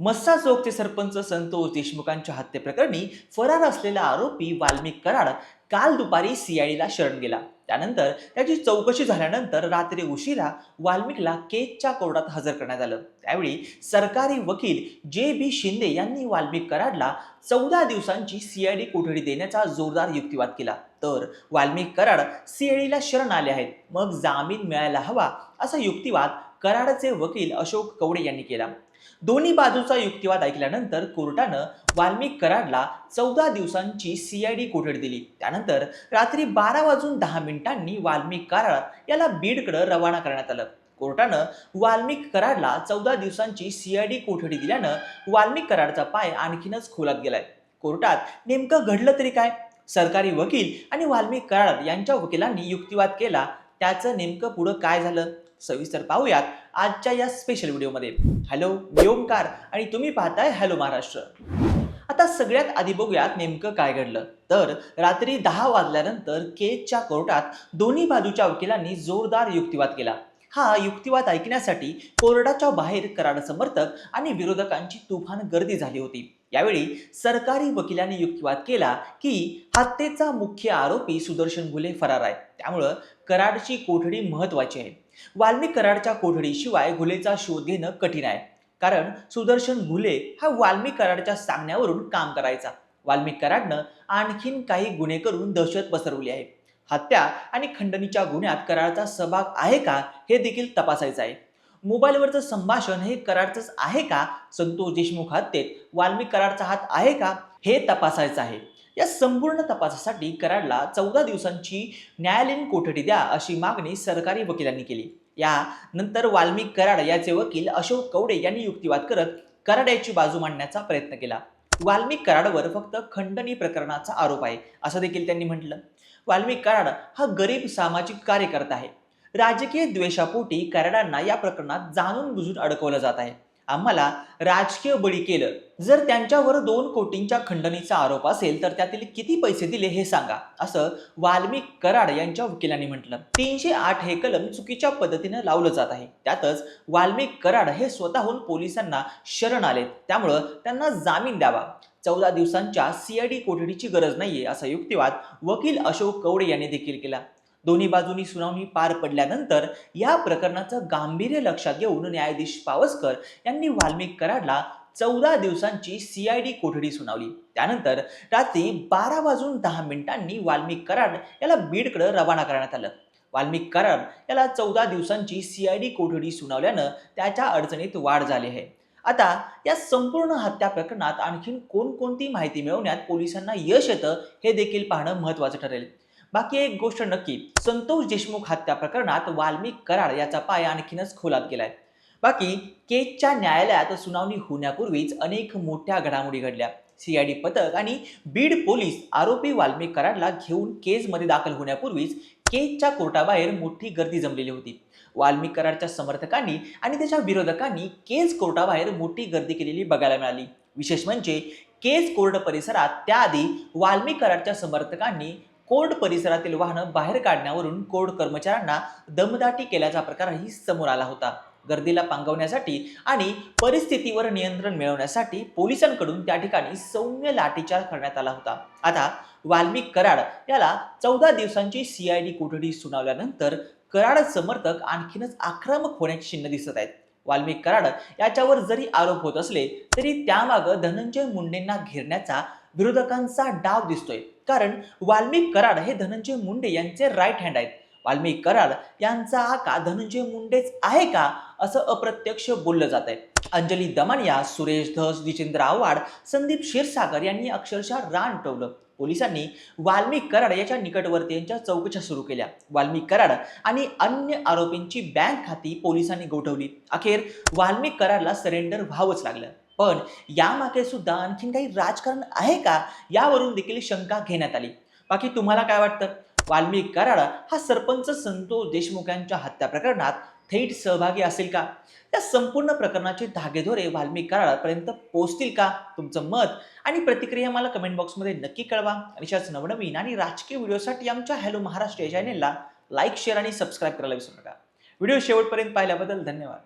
मस्सा चौकचे सरपंच संतोष देशमुखांच्या हत्येप्रकरणी फरार असलेला आरोपी वाल्मिक कराड काल दुपारी सीआयडीला शरण गेला. त्यानंतर त्याची चौकशी झाल्यानंतर रात्री उशिरा वाल्मिकला केजच्या कोर्टात हजर करण्यात आलं. त्यावेळी सरकारी वकील जे बी शिंदे यांनी वाल्मिक कराडला चौदा दिवसांची सीआयडी कोठडी देण्याचा जोरदार युक्तिवाद केला. तर वाल्मिक कराड सीआयडीला शरण आले आहेत. मग जामीन मिळायला हवा असा युक्तिवाद कराडचे वकील अशोक कवडे यांनी केला. दोन्ही बाजूचा युक्तिवाद ऐकल्यानंतर कोर्टानं वाल्मिक कराडला चौदा दिवसांची सीआयडी कोठडी दिली. त्यानंतर रात्री बारा वाजून दहा मिनिटांनी वाल्मिक कराड याला बीडकडे रवाना करण्यात आलं. कोर्टानं वाल्मिक कराडला चौदा दिवसांची सीआयडी कोठडी दिल्यानं वाल्मिक कराडचा पाय आणखीनच खोलात गेलाय. कोर्टात नेमकं घडलं तरी काय? सरकारी वकील आणि वाल्मिक कराड यांच्या वकिलांनी युक्तिवाद केला. त्याचं नेमकं पुढं काय झालं? सविस्तर पाहूयात आजच्या या स्पेशल व्हिडिओमध्ये हॅलो मी ओमकार आणि तुम्ही पाहताय हॅलो महाराष्ट्र. आता सगळ्यात आधी बघूयात नेमकं काय घडलं. तर रात्री दहा वाजल्यानंतर केजच्या कोर्टात दोन्ही बाजूच्या वकिलांनी जोरदार युक्तिवाद केला. हा युक्तिवाद ऐकण्यासाठी कोर्टाच्या बाहेर कराड समर्थक आणि विरोधकांची तुफान गर्दी झाली होती. यावेळी सरकारी वकिलांनी युक्तिवाद केला की हत्येचा मुख्य आरोपी सुदर्शन घुले फरार आहे. त्यामुळं कराडची कोठडी महत्वाची आहे. वाल्मिक कराडच्या कोठडीशिवाय घुलेचा शोध घेणं कठीण आहे. कारण सुदर्शन घुले हा वाल्मिक कराडच्या सांगण्यावरून काम करायचा. वाल्मिक कराडनं आणखीन काही गुन्हे करून दहशत पसरवली आहे. हत्या आणि खंडणीच्या गुन्ह्यात कराडचा सहभाग आहे का हे देखील तपासायचं आहे. मोबाईलवरचं संभाषण हे कराडचंच आहे का संतोष देशमुख हत्येत वाल्मिक कराडचा हात आहे का हे तपासायचं आहे. या संपूर्ण तपासासाठी कराडला चौदा दिवसांची न्यायालयीन कोठडी द्या अशी मागणी सरकारी वकिलांनी केली. यानंतर वाल्मिक कराड याचे वकील अशोक कवडे यांनी युक्तिवाद करत कराड याची बाजू मांडण्याचा प्रयत्न केला. वाल्मिक कराडवर फक्त खंडणी प्रकरणाचा आरोप आहे असं देखील त्यांनी म्हटलं. वाल्मिक कराड हा गरीब सामाजिक कार्यकर्ता आहे. राजकीय द्वेषापोटी कराडांना या प्रकरणात जाणून बुजून अडकवलं जात आहे. आम्हाला राजकीय बळी केलं. जर त्यांच्यावर दोन कोटींच्या खंडणीचा आरोप असेल तर त्यातील किती पैसे दिले हे सांगा असं वाल्मिक कराड यांच्या वकिलांनी म्हटलं. तीनशे आठ हे कलम चुकीच्या पद्धतीनं लावलं जात आहे. त्यातच वाल्मिक कराड हे स्वतःहून पोलिसांना शरण आलेत. त्यामुळं त्यांना जामीन द्यावा. चौदा दिवसांच्या सीआयडी कोठडीची गरज नाहीये असा युक्तिवाद वकील अशोक कवडे यांनी देखील केला. दोन्ही बाजूनी सुनावणी पार पडल्यानंतर या प्रकरणाचं गांभीर्य लक्षात घेऊन न्यायाधीश पावसकर यांनी वाल्मिक कराडला चौदा दिवसांची सीआयडी कोठडी सुनावली. त्यानंतर रात्री बारा वाजून दहा मिनिटांनी वाल्मिक कराड याला बीडकडे रवाना करण्यात आलं. वाल्मिक कराड याला चौदा दिवसांची सीआयडी कोठडी सुनावल्यानं त्याच्या अडचणीत वाढ झाली आहे. आता या संपूर्ण हत्या प्रकरणात आणखीन कोणकोणती माहिती मिळवण्यात पोलिसांना यश येतं हे देखील पाहणं महत्त्वाचं ठरेल. बाकी एक गोष्ट नक्की संतोष देशमुख हत्या प्रकरणात वाल्मिक कराड याचा पाय आणखीनच खोलात गेलाय. बाकी केजच्या न्यायालयात सुनावणी होण्यापूर्वीच अनेक मोठ्या घडामोडी घडल्या. सीआयडी पथक आणि बीड पोलीस आरोपी वाल्मिक कराडला घेऊन केजमध्ये दाखल होण्यापूर्वीच केजच्या कोर्टाबाहेर मोठी गर्दी जमलेली होती. वाल्मिक कराडच्या समर्थकांनी आणि त्याच्या विरोधकांनी केज कोर्टाबाहेर मोठी गर्दी केलेली बघायला मिळाली. विशेष म्हणजे केज कोर्ट परिसरात त्याआधी वाल्मिक कराडच्या समर्थकांनी कोर्ट परिसरातील वाहनं बाहेर काढण्यावरून कोर्ट कर्मचाऱ्यांना दमदाटी केल्याचा प्रकारही समोर आला होता. गर्दीला पांगवण्यासाठी आणि परिस्थितीवर नियंत्रण मिळवण्यासाठी पोलिसांकडून त्या ठिकाणी सौम्य लाठीचार करण्यात आला होता. आता वाल्मिक कराड याला चौदा दिवसांची सीआयडी कोठडी सुनावल्यानंतर कराड समर्थक आणखीनच आक्रमक होण्याची चिन्ह दिसत आहेत. वाल्मिक कराड याच्यावर जरी आरोप होत असले तरी त्यामागं धनंजय मुंडेंना घेरण्याचा विरोधकांचा डाव दिसतोय. कारण वाल्मिक कराड हे धनंजय मुंडे यांचे राईट हँड आहेत. वाल्मिक कराड यांचा आका धनंजय मुंडेच आहे का असं अप्रत्यक्ष बोललं जात आहे अंजली दमानिया सुरेश धस जितेंद्र आव्हाड संदीप क्षीरसागर यांनी अक्षरशः रान टवलं. पोलिसांनी वाल्मिक कराड याच्या निकटवर्तीयांच्या चौकशा सुरू केल्या. वाल्मिक कराड आणि अन्य आरोपींची बँक खाती पोलिसांनी गोठवली. अखेर वाल्मिक कराडला सरेंडर व्हावंच लागलं. पण यामागे सुद्धा आणखीन काही राजकारण आहे का? यावरून देखील शंका घेण्यात आली. बाकी तुम्हाला काय वाटतं? वाल्मिक कराड हा सरपंच संतोष देशमुख यांच्या हत्या प्रकरणात थेट सहभागी असेल का? या संपूर्ण प्रकरणाचे धागेदोरे वाल्मिक कराडापर्यंत पोहोचतील का? तुमचं मत आणि प्रतिक्रिया मला कमेंट बॉक्समध्ये नक्की कळवा. आणि अशाच नवनवीन आणि राजकीय व्हिडिओसाठी आमच्या हॅलो महाराष्ट्र या चॅनेलला लाईक शेअर आणि सबस्क्राईब करायला विसरू नका. व्हिडिओ शेवटपर्यंत पाहिल्याबद्दल धन्यवाद.